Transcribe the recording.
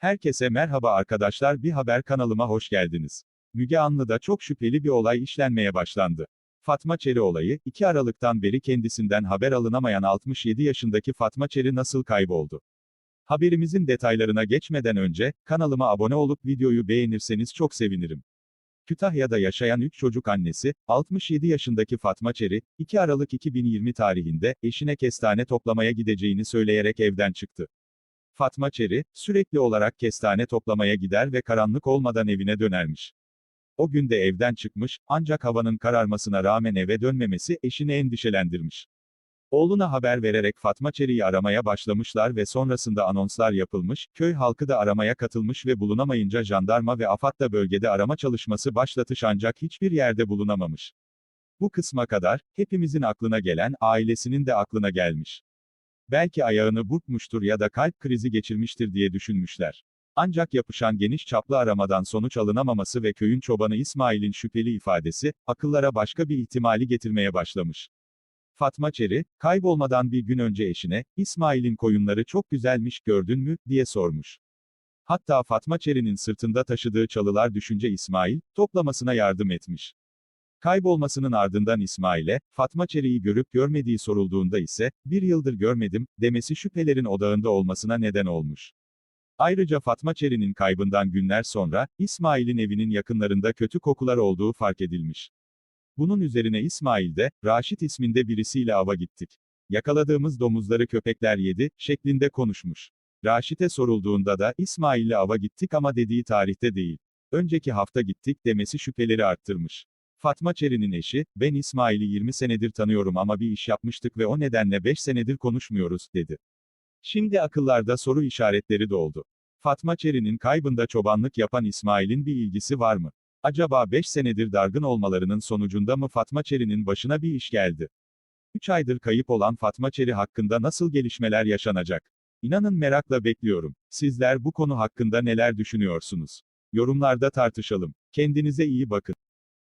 Herkese merhaba arkadaşlar bir haber kanalıma hoş geldiniz. Müge Anlı'da çok şüpheli bir olay işlenmeye başlandı. Fatma Çeri olayı, 2 Aralık'tan beri kendisinden haber alınamayan 67 yaşındaki Fatma Çeri nasıl kayboldu? Haberimizin detaylarına geçmeden önce, kanalıma abone olup videoyu beğenirseniz çok sevinirim. Kütahya'da yaşayan 3 çocuk annesi, 67 yaşındaki Fatma Çeri, 2 Aralık 2020 tarihinde, eşine kestane toplamaya gideceğini söyleyerek evden çıktı. Fatma Çeri, sürekli olarak kestane toplamaya gider ve karanlık olmadan evine dönermiş. O gün de evden çıkmış, ancak havanın kararmasına rağmen eve dönmemesi eşini endişelendirmiş. Oğluna haber vererek Fatma Çeri'yi aramaya başlamışlar ve sonrasında anonslar yapılmış, köy halkı da aramaya katılmış ve bulunamayınca jandarma ve AFAD da bölgede arama çalışması başlatış ancak hiçbir yerde bulunamamış. Bu kısma kadar, hepimizin aklına gelen, ailesinin de aklına gelmiş. Belki ayağını burkmuştur ya da kalp krizi geçirmiştir diye düşünmüşler. Ancak yapışan geniş çaplı aramadan sonuç alınamaması ve köyün çobanı İsmail'in şüpheli ifadesi, akıllara başka bir ihtimali getirmeye başlamış. Fatma Çeri, kaybolmadan bir gün önce eşine, İsmail'in koyunları çok güzelmiş gördün mü, diye sormuş. Hatta Fatma Çeri'nin sırtında taşıdığı çalılar düşünce İsmail, toplamasına yardım etmiş. Kaybolmasının ardından İsmail'e, Fatma Çeri'yi görüp görmediği sorulduğunda ise, bir yıldır görmedim, demesi şüphelerin odağında olmasına neden olmuş. Ayrıca Fatma Çeri'nin kaybından günler sonra, İsmail'in evinin yakınlarında kötü kokular olduğu fark edilmiş. Bunun üzerine İsmail de, Raşit isminde birisiyle ava gittik. Yakaladığımız domuzları köpekler yedi, şeklinde konuşmuş. Raşit'e sorulduğunda da, İsmail'le ava gittik ama dediği tarihte değil. Önceki hafta gittik demesi şüpheleri arttırmış. Fatma Çeri'nin eşi, ben İsmail'i 20 senedir tanıyorum ama bir iş yapmıştık ve o nedenle 5 senedir konuşmuyoruz, dedi. Şimdi akıllarda soru işaretleri doldu. Fatma Çeri'nin kaybında çobanlık yapan İsmail'in bir ilgisi var mı? Acaba 5 senedir dargın olmalarının sonucunda mı Fatma Çeri'nin başına bir iş geldi? 3 aydır kayıp olan Fatma Çeri hakkında nasıl gelişmeler yaşanacak? İnanın merakla bekliyorum. Sizler bu konu hakkında neler düşünüyorsunuz? Yorumlarda tartışalım. Kendinize iyi bakın.